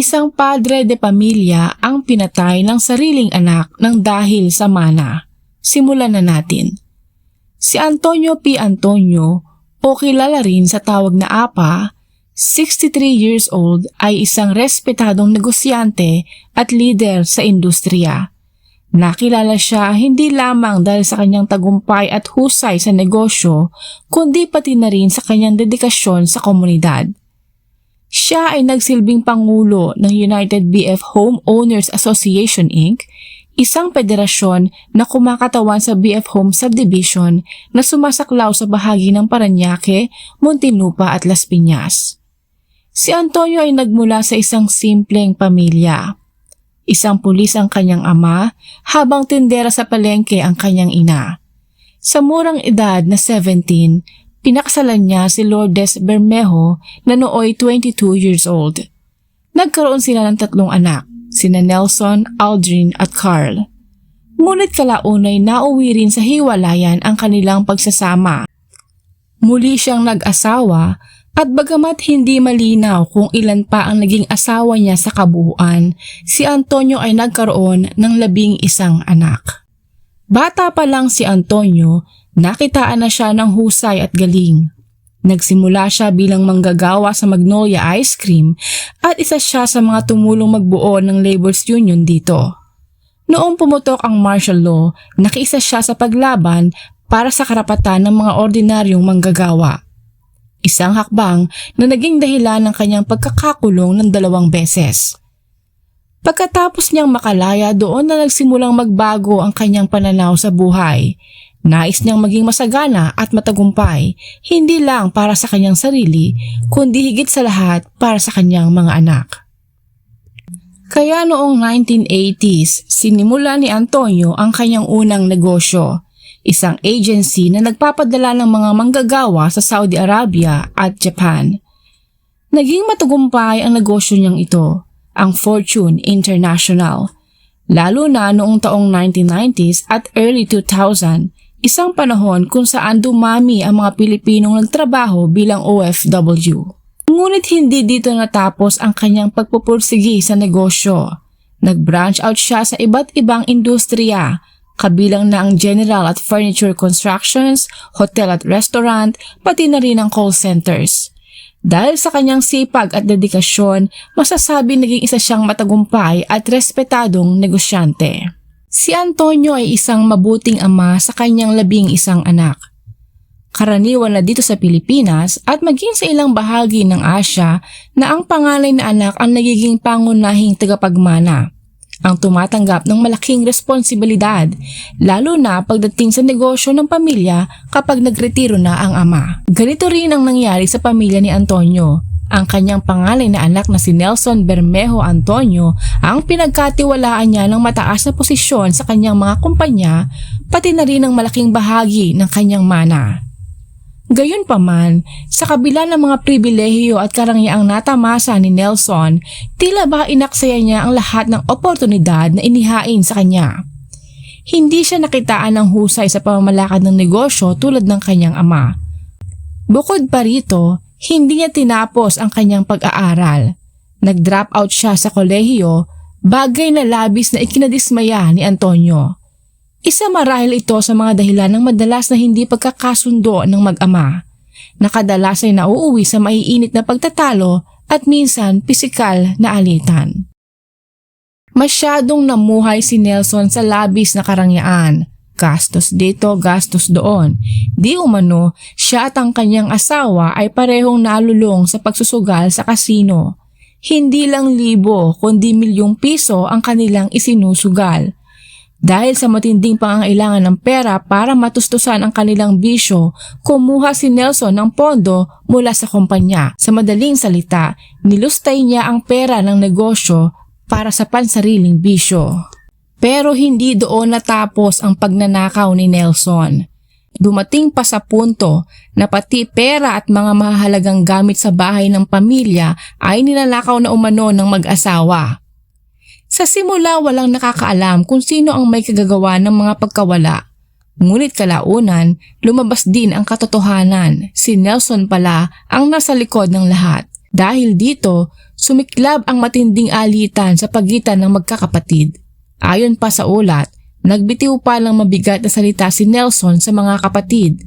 Isang padre de pamilya ang pinatay ng sariling anak ng dahil sa mana. Simulan na natin. Si Antonio P. Antonio o kilala rin sa tawag na APA, 63 years old ay isang respetadong negosyante at leader sa industriya. Nakilala siya hindi lamang dahil sa kanyang tagumpay at husay sa negosyo, kundi pati na rin sa kanyang dedikasyon sa komunidad. Siya ay nagsilbing pangulo ng United BF Homeowners Association Inc., isang federasyon na kumakatawan sa BF Home Subdivision na sumasaklaw sa bahagi ng Paranaque, Muntinlupa at Las Piñas. Si Antonio ay nagmula sa isang simpleng pamilya. Isang pulis ang kanyang ama habang tindera sa palengke ang kanyang ina. Sa murang edad na 17, pinakasalan niya si Lourdes Bermejo na nooy 22 years old. Nagkaroon sila ng tatlong anak, sina Nelson, Aldrin at Carl. Ngunit kalaunay nauwi rin sa hiwalayan ang kanilang pagsasama. Muli siyang nag-asawa at bagamat hindi malinaw kung ilan pa ang naging asawa niya sa kabuuan, si Antonio ay nagkaroon ng labing isang anak. Bata pa lang si Antonio, nakitaan na siya ng husay at galing. Nagsimula siya bilang manggagawa sa Magnolia Ice Cream at isa siya sa mga tumulong magbuo ng Labor's Union dito. Noong pumutok ang martial law, nakiisa siya sa paglaban para sa karapatan ng mga ordinaryong manggagawa. Isang hakbang na naging dahilan ng kanyang pagkakakulong ng dalawang beses. Pagkatapos niyang makalaya doon na nagsimulang magbago ang kanyang pananaw sa buhay. Nais niyang maging masagana at matagumpay, hindi lang para sa kanyang sarili, kundi higit sa lahat para sa kanyang mga anak. Kaya noong 1980s, sinimula ni Antonio ang kanyang unang negosyo, isang agency na nagpapadala ng mga manggagawa sa Saudi Arabia at Japan. Naging matagumpay ang negosyo niyang ito, ang Fortune International. Lalo na noong taong 1990s at early 2000, isang panahon kung saan dumami ang mga Pilipinong nagtrabaho bilang OFW. Ngunit hindi dito natapos ang kanyang pagpupursigi sa negosyo. Nag-branch out siya sa iba't ibang industriya, kabilang na ang general at furniture constructions, hotel at restaurant, pati na rin ang call centers. Dahil sa kanyang sipag at dedikasyon, masasabi naging isa siyang matagumpay at respetadong negosyante. Si Antonio ay isang mabuting ama sa kanyang labing isang anak. Karaniwan na dito sa Pilipinas at maging sa ilang bahagi ng Asya na ang panganay na anak ang nagiging pangunahing tagapagmana ang tumatanggap ng malaking responsibilidad, lalo na pagdating sa negosyo ng pamilya kapag nagretiro na ang ama. Ganito rin ang nangyari sa pamilya ni Antonio. Ang kanyang pangalan na anak na si Nelson Bermejo Antonio ang pinagkatiwalaan niya ng mataas na posisyon sa kanyang mga kumpanya, pati na rin ang malaking bahagi ng kanyang mana. Gayunpaman, sa kabila ng mga pribilehiyo at karangyang natamasa ni Nelson, tila ba inaksaya niya ang lahat ng oportunidad na inihain sa kanya. Hindi siya nakitaan ng husay sa pamamalakad ng negosyo tulad ng kanyang ama. Bukod pa rito, hindi niya tinapos ang kanyang pag-aaral. Nag-drop out siya sa kolehiyo, bagay na labis na ikinadismaya ni Antonio. Isa marahil ito sa mga dahilan ng madalas na hindi pagkakasundo ng mag-ama. Nakadalas ay nauuwi sa maiinit na pagtatalo at minsan pisikal na alitan. Masyadong namuhay si Nelson sa labis na karangyaan. Gastos dito, gastos doon. Di umano, siya at ang kanyang asawa ay parehong nalulong sa pagsusugal sa kasino. Hindi lang libo kundi milyong piso ang kanilang isinusugal dahil sa matinding pangangailangan ng pera para matustusan ang kanilang bisyo, kumuha si Nelson ng pondo mula sa kumpanya. Sa madaling salita, nilustay niya ang pera ng negosyo para sa pansariling bisyo. Pero hindi doon natapos ang pagnanakaw ni Nelson. Dumating pa sa punto na pati pera at mga mahalagang gamit sa bahay ng pamilya ay ninalakaw na umano ng mag-asawa. Sa simula walang nakakaalam kung sino ang may kagagawa ng mga pagkawala. Ngunit kalaunan, lumabas din ang katotohanan. Si Nelson pala ang nasa likod ng lahat. Dahil dito, sumiklab ang matinding alitan sa pagitan ng magkakapatid. Ayon pa sa ulat, nagbitiw pa ng mabigat na salita si Nelson sa mga kapatid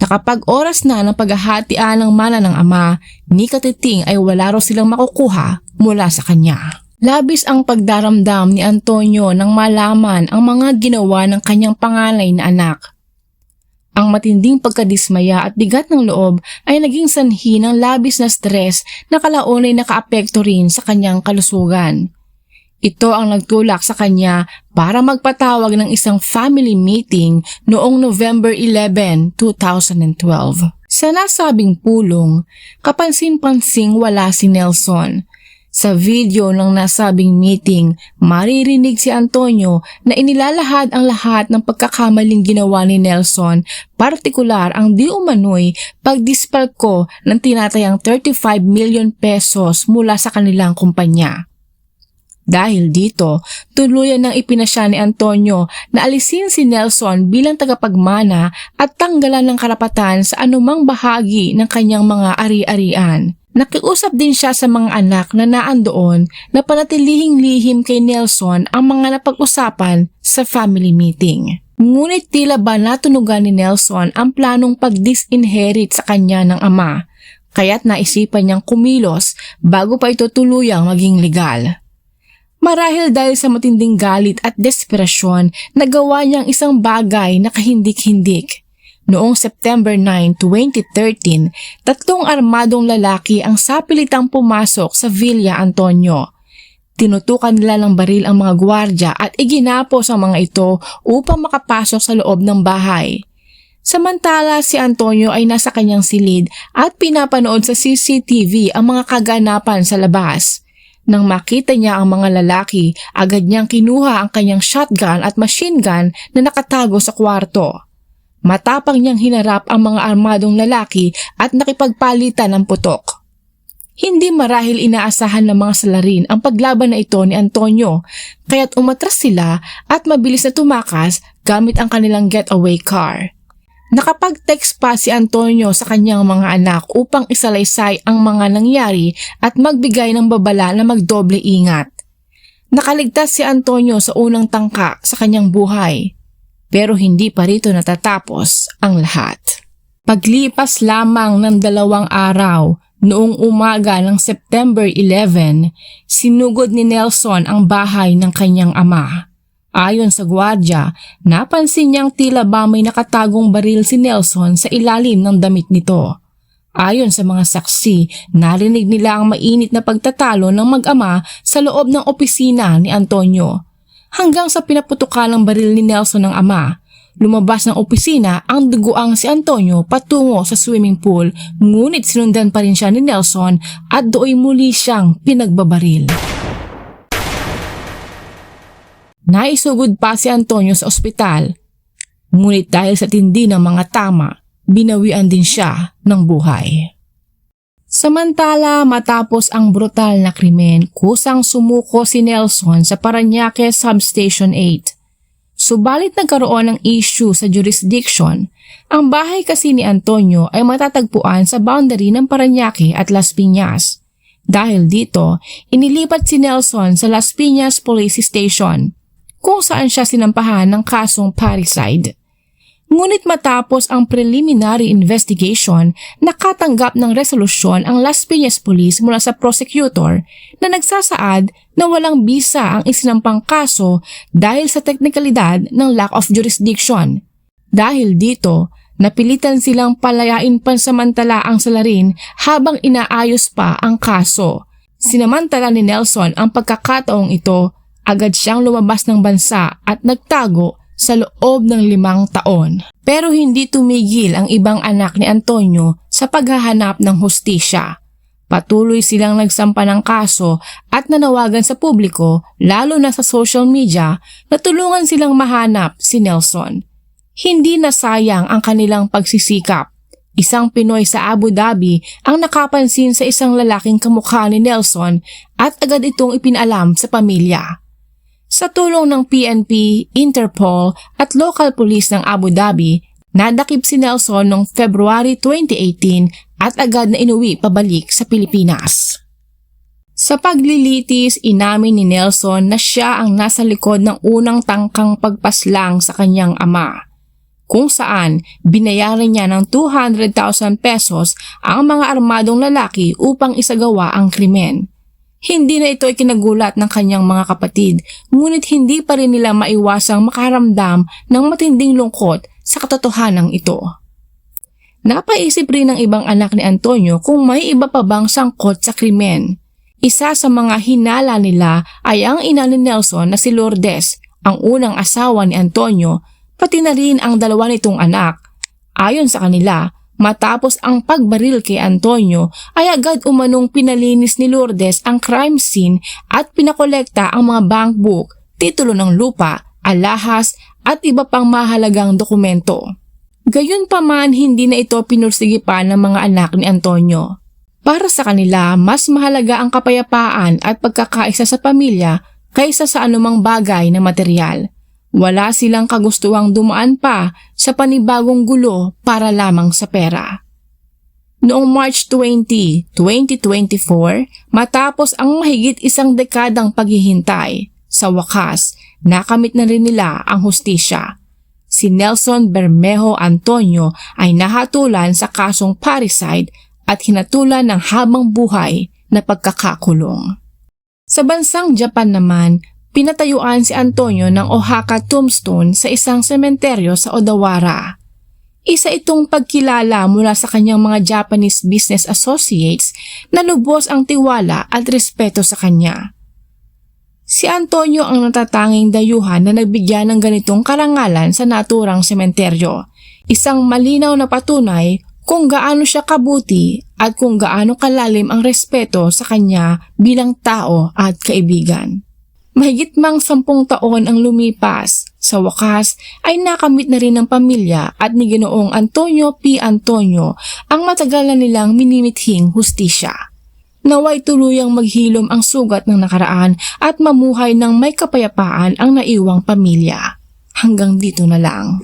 na kapag oras na ng paghahatian ng mana ng ama, ni Katiting ay wala raw silang makukuha mula sa kanya. Labis ang pagdaramdam ni Antonio nang malaman ang mga ginawa ng kanyang panganay na anak. Ang matinding pagkadismaya at bigat ng loob ay naging sanhi ng labis na stress na kalaon ay nakaapekto rin sa kanyang kalusugan. Ito ang nagtulak sa kanya para magpatawag ng isang family meeting noong November 11, 2012. Sa nasabing pulong, kapansin-pansing wala si Nelson sa video ng nasabing meeting, maririnig si Antonio na inilalahad ang lahat ng pagkakamaling ginawa ni Nelson, partikular ang di umano'y pagdispalko ng tinatayang 35 million pesos mula sa kanilang kumpanya. Dahil dito, tuluyan nang ipinasya ni Antonio na alisin si Nelson bilang tagapagmana at tanggalan ng karapatan sa anumang bahagi ng kanyang mga ari-arian. Nakiusap din siya sa mga anak na naandoon na panatilihing lihim kay Nelson ang mga napag-usapan sa family meeting. Ngunit tila ba natunugan ni Nelson ang planong pag-disinherit sa kanya ng ama, kaya't naisipan niyang kumilos bago pa ito tuluyang maging legal. Marahil dahil sa matinding galit at desperasyon, nagawa niyang isang bagay na kahindik-hindik. Noong September 9, 2013, tatlong armadong lalaki ang sapilitang pumasok sa Villa Antonio. Tinutukan nila ng baril ang mga gwardya at iginapos ang mga ito upang makapasok sa loob ng bahay. Samantala si Antonio ay nasa kanyang silid at pinapanood sa CCTV ang mga kaganapan sa labas. Nang makita niya ang mga lalaki, agad niyang kinuha ang kanyang shotgun at machine gun na nakatago sa kwarto. Matapang niyang hinarap ang mga armadong lalaki at nakipagpalitan ng putok. Hindi marahil inaasahan ng mga salarin ang paglaban na ito ni Antonio, kaya't umatras sila at mabilis na tumakas gamit ang kanilang getaway car. Nakapag-text pa si Antonio sa kanyang mga anak upang isalaysay ang mga nangyari at magbigay ng babala na magdoble ingat. Nakaligtas si Antonio sa unang tangka sa kanyang buhay. Pero hindi pa rito natatapos ang lahat. Paglipas lamang ng dalawang araw, noong umaga ng September 11, sinugod ni Nelson ang bahay ng kanyang ama. Ayon sa gwardya, napansin niyang tila ba may nakatagong baril si Nelson sa ilalim ng damit nito. Ayon sa mga saksi, narinig nila ang mainit na pagtatalo ng mag-ama sa loob ng opisina ni Antonio hanggang sa pinaputukan ng baril ni Nelson ng ama. Lumabas ng opisina ang duguang si Antonio patungo sa swimming pool ngunit sinundan pa rin siya ni Nelson at dooy muli siyang pinagbabaril. Naisugod pa si Antonio sa ospital ngunit dahil sa tindi ng mga tama, binawian din siya ng buhay. Samantala matapos ang brutal na krimen, kusang sumuko si Nelson sa Paranaque Substation 8. Subalit nagkaroon ng issue sa jurisdiction, ang bahay kasi ni Antonio ay matatagpuan sa boundary ng Paranaque at Las Piñas. Dahil dito, inilipat si Nelson sa Las Piñas Police Station, kung saan siya sinampahan ng kasong parricide. Ngunit matapos ang preliminary investigation, nakatanggap ng resolusyon ang Las Piñas Police mula sa prosecutor na nagsasaad na walang bisa ang isinampang kaso dahil sa teknikalidad ng lack of jurisdiction. Dahil dito, napilitan silang palayain pansamantala ang salarin habang inaayos pa ang kaso. Sinamantala ni Nelson ang pagkakataong ito, agad siyang lumabas ng bansa at nagtago sa loob ng limang taon. Pero hindi tumigil ang ibang anak ni Antonio sa paghahanap ng hustisya. Patuloy silang nagsampa ng kaso at nanawagan sa publiko, lalo na sa social media, na tulungan silang mahanap si Nelson. Hindi nasayang ang kanilang pagsisikap. Isang Pinoy sa Abu Dhabi ang nakapansin sa isang lalaking kamukha ni Nelson at agad itong ipinalam sa pamilya. Sa tulong ng PNP, Interpol at local police ng Abu Dhabi, nadakip si Nelson noong February 2018 at agad na inuwi pabalik sa Pilipinas. Sa paglilitis, inamin ni Nelson na siya ang nasa likod ng unang tangkang pagpaslang sa kanyang ama kung saan binayaran niya ng 200,000 pesos ang mga armadong lalaki upang isagawa ang krimen. Hindi na ito ikinagulat ng kanyang mga kapatid, ngunit hindi pa rin nila maiwasang makaramdam ng matinding lungkot sa katotohanan ito. Napaisip rin ng ibang anak ni Antonio kung may iba pa bang sangkot sa krimen. Isa sa mga hinala nila ay ang ina ni Nelson na si Lourdes, ang unang asawa ni Antonio pati na rin ang dalawa nitong anak. Ayon sa kanila, matapos ang pagbaril kay Antonio ay agad umanong pinalinis ni Lourdes ang crime scene at pinakolekta ang mga bank book, titulo ng lupa, alahas at iba pang mahalagang dokumento. Gayunpaman hindi na ito pinursigi pa ng mga anak ni Antonio. Para sa kanila, mas mahalaga ang kapayapaan at pagkakaisa sa pamilya kaysa sa anumang bagay na material. Wala silang kagustuhang dumaan pa sa panibagong gulo para lamang sa pera. Noong March 20, 2024, matapos ang mahigit isang dekadang paghihintay, sa wakas, nakamit na rin nila ang hustisya. Si Nelson Bermejo Antonio ay nahatulan sa kasong parricide at hinatulan ng habang buhay na pagkakakulong. Sa bansang Japan naman, pinatayuan si Antonio ng Oaxaca tombstone sa isang sementeryo sa Odawara. Isa itong pagkilala mula sa kanyang mga Japanese business associates na lubos ang tiwala at respeto sa kanya. Si Antonio ang natatanging dayuhan na nagbigyan ng ganitong karangalan sa naturang sementeryo. Isang malinaw na patunay kung gaano siya kabuti at kung gaano kalalim ang respeto sa kanya bilang tao at kaibigan. Mahigit mang sampung taon ang lumipas. Sa wakas ay nakamit na rin ng pamilya at ni Ginoong Antonio P. Antonio ang matagal na nilang minimithing hustisya. Naway tuluyang maghilom ang sugat ng nakaraan at mamuhay ng may kapayapaan ang naiwang pamilya. Hanggang dito na lang.